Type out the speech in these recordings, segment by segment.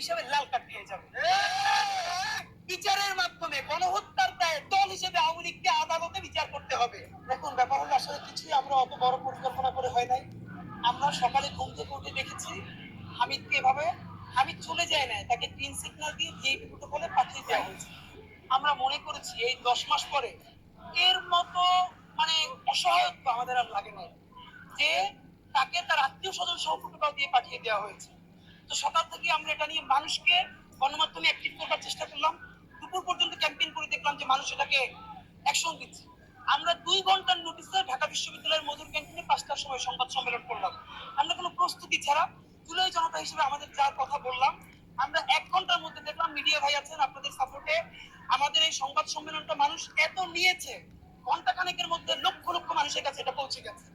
হিসেবে লাল কার্ড খেয়ে যাবে। বিচারের মাধ্যমে গণহত্যার দায়ে দল হিসেবে আওয়ামী লীগকে আদালতে বিচার করতে হবে। দেখুন, ব্যাপার হলো আসলে কিছুই আমরা অত বড় পরিকল্পনা করে হয় নাই। আমরা সকালে ঘুম থেকে উঠে দেখেছি হামিদকে এভাবে হামিদ চলে যায় না তাকে গ্রিন সিগন্যাল দিয়ে ভিআইপি প্রোটোকলে পাঠিয়ে দেওয়া হয়েছে। আমরা মনে করেছি এই দশ মাস পরে এর মতো মানে অসহায়ত্ব আমাদের আর লাগে না যে তাকে তার আত্মীয় স্বজন সহ প্রোটোকল দিয়ে পাঠিয়ে দেওয়া হয়েছে। সকাল থেকে আমরা এটা নিয়ে মানুষকে গণমাধ্যমে অ্যাক্টিভ করবার চেষ্টা করলাম। দুপুর পর্যন্ত ক্যাম্পেইন করে দেখলাম যে মানুষ এটাকে অ্যাকশন দিচ্ছে। আমরা দুই ঘণ্টার নোটিসে ঢাকা বিশ্ববিদ্যালয়ের মধুর ক্যান্টিনে পাঁচটার সময় সংবাদ সম্মেলন করলাম। আমরা কোনো প্রস্তুতি ছাড়া জুলাই জনতা হিসেবে আমাদের যার কথা বললাম, আমরা এক ঘণ্টার মধ্যে দেখলাম মিডিয়া ভাই আছেন আপনাদের সাপোর্টে আমাদের এই সংবাদ সম্মেলনটা মানুষ এত নিয়েছে, ঘণ্টা খানেকের মধ্যে লক্ষ লক্ষ মানুষের কাছে এটা পৌঁছে গেছে।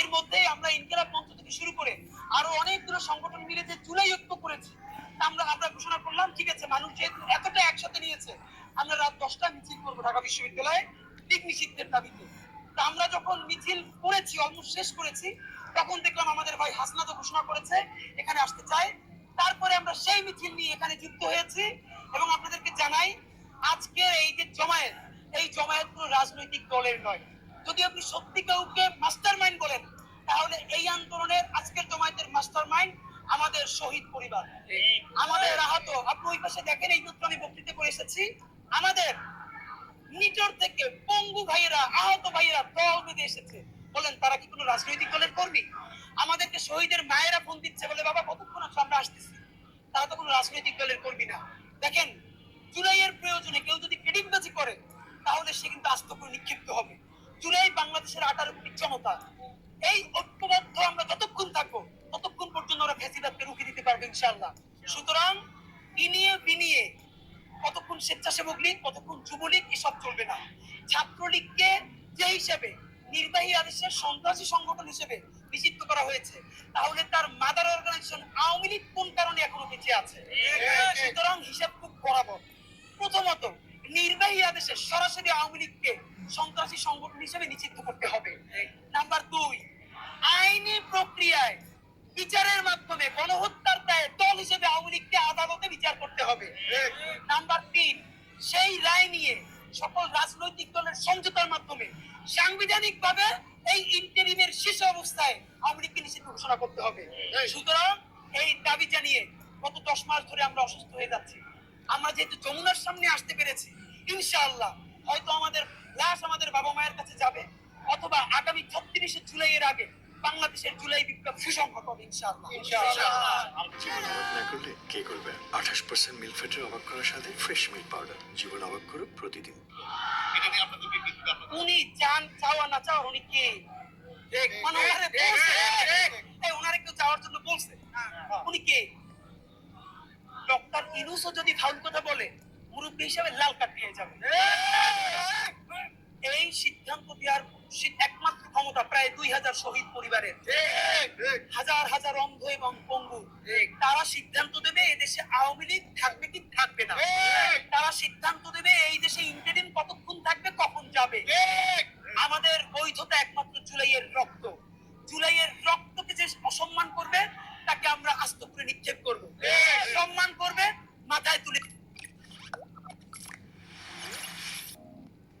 এর মধ্যে আমরা ইনকিলাব মঞ্চ থেকে শুরু করে আরও অনেকগুলো সংগঠন মিলে যে জুলাই ঐক্য করেছি। তা আমরা আমরা ঘোষণা করলাম, ঠিক আছে, মানুষ যেহেতু এতটা একসাথে নিয়েছে, আমরা রাত দশটা মিছিল করব ঢাকা বিশ্ববিদ্যালয়ে দিক নিষিদ্ধের দাবিতে। তা আমরা যখন মিছিল করেছি অলমোস্ট শেষ করেছি, তখন দেখলাম আমাদের ভাই হাসনাত ঘোষণা করেছে, এখানে আসতে চায়। তারপরে আমরা সেই মিছিল নিয়ে এখানে যুক্ত হয়েছি এবং আপনাদেরকে জানাই, আজকে এই যে জমায়েত, এই জমায়েত কোনো রাজনৈতিক দলের নয়। যদি আপনি সত্যি কাউকে মাস্টার মাইন্ড বলেন, তাহলে এই আন্দোলনের আমাদের শহীদ পরিবার। আমাদের আহত। আপনি ওই পাশে দেখেন এই মাত্র আমি বক্তৃতা করে এসেছি। আমাদের নিচর থেকে পঙ্গু ভাইয়েরা, আহত ভাইয়েরা দল বেঁধে এসেছে। বলেন, তারা কি কোনো রাজনৈতিক দলের কর্মী? আমাদেরকে শহীদের মায়েরা ফোন দিচ্ছে বলে, বাবা, কতক্ষণ আমরা আসতেছি। তারা তো কোনো রাজনৈতিক দলের কর্মী না। দেখেন, জুলাইয়ের প্রয়োজনে কেউ যদি ক্রেডিটবাজি করে, তাহলে সে কিন্তু আস্ত করে নিক্ষিপ্ত হবে। জুলাই বাংলাদেশের আঠারো কোটি জনতা। এই ইনশাআল্লাহ। সুতরাং ইনিয়ে বিনিয়ে কতক্ষণ স্বেচ্ছাসেবক লীগ, কতক্ষণ যুবলীগ, এসব চলবে না। ছাত্রলীগকে যে হিসেবে নির্বাহী আদেশের সন্ত্রাসী সংগঠন হিসেবে নিষিদ্ধ করা হয়েছে, তাহলে তার মাদার অর্গানাইজেশন আওয়ামী লীগ কোন কারণে এখনও বেঁচে আছে? সুতরাং হিসাব খুব বরাবর। প্রথমত, নির্বাহী আদেশে সরাসরি আওয়ামী লীগকে সন্ত্রাসী সংগঠন হিসেবে নিষিদ্ধ করতে হবে। নাম্বার দুই, আইনি প্রক্রিয়ায় বিচারের মাধ্যমে দল হিসেবে আওয়ামী লীগকে আদালতে বিচার করতে হবে। নাম্বার তিন, সেই রায় নিয়ে সকল রাজনৈতিক দলের সমঝোতার মাধ্যমে সাংবিধানিক ভাবে এই ইন্টারিমের শেষ অবস্থায় আওয়ামী লীগকে নিষিদ্ধ ঘোষণা করতে হবে। সুতরাং এই দাবি জানিয়ে গত দশ মাস ধরে আমরা অসুস্থ হয়ে যাচ্ছি। আমরা যেহেতু যমুনার সামনে আসতে পেরেছি, ইনশাআল্লাহ হয়তো আমাদের লাশ আমাদের বাবা মায়ের কাছে যাবে, অথবা আগামী ছত্রিশে জুলাই এর আগে বাংলাদেশের জুলাই বিপ্লব সুসংহত হবে ইনশাআল্লাহ। কে করবে? আঠাশ পার্সেন্ট মিল্ক ফ্যাটের অবাক করার সাথে ফ্রেশ মিল্ক পাউডার জীবন অবাক করুক প্রতিদিন। উনি চান চাওয়া না চাওয়া উনি কে? মানে ওনারে বলছে। ওনারে কেউ যাওয়ার জন্য বলছে। উনি কে? ডক্টর ইনুসও যদি ফাউল কথা বলে মুরব্বী হিসেবে লাল কার্ড পেয়ে যাবে। এই সিদ্ধান্ত দেওয়ার হাজার শহীদ পরিবারের। হাজার হাজার অন্ধ এবং পঙ্গু। তারা সিদ্ধান্ত দেবে এই দেশে আওয়ামী লীগ থাকবে কি থাকবে না। তারা সিদ্ধান্ত দেবে এই দেশে ইন্টারিম কতক্ষণ থাকবে কখন যাবে। আমাদের বৈধতা একমাত্র জুলাইয়ের রক্ত। জুলাইয়ের রক্তকে যে অসম্মান করবে তাকে আমরা আস্ত করে নিক্ষেপ করব।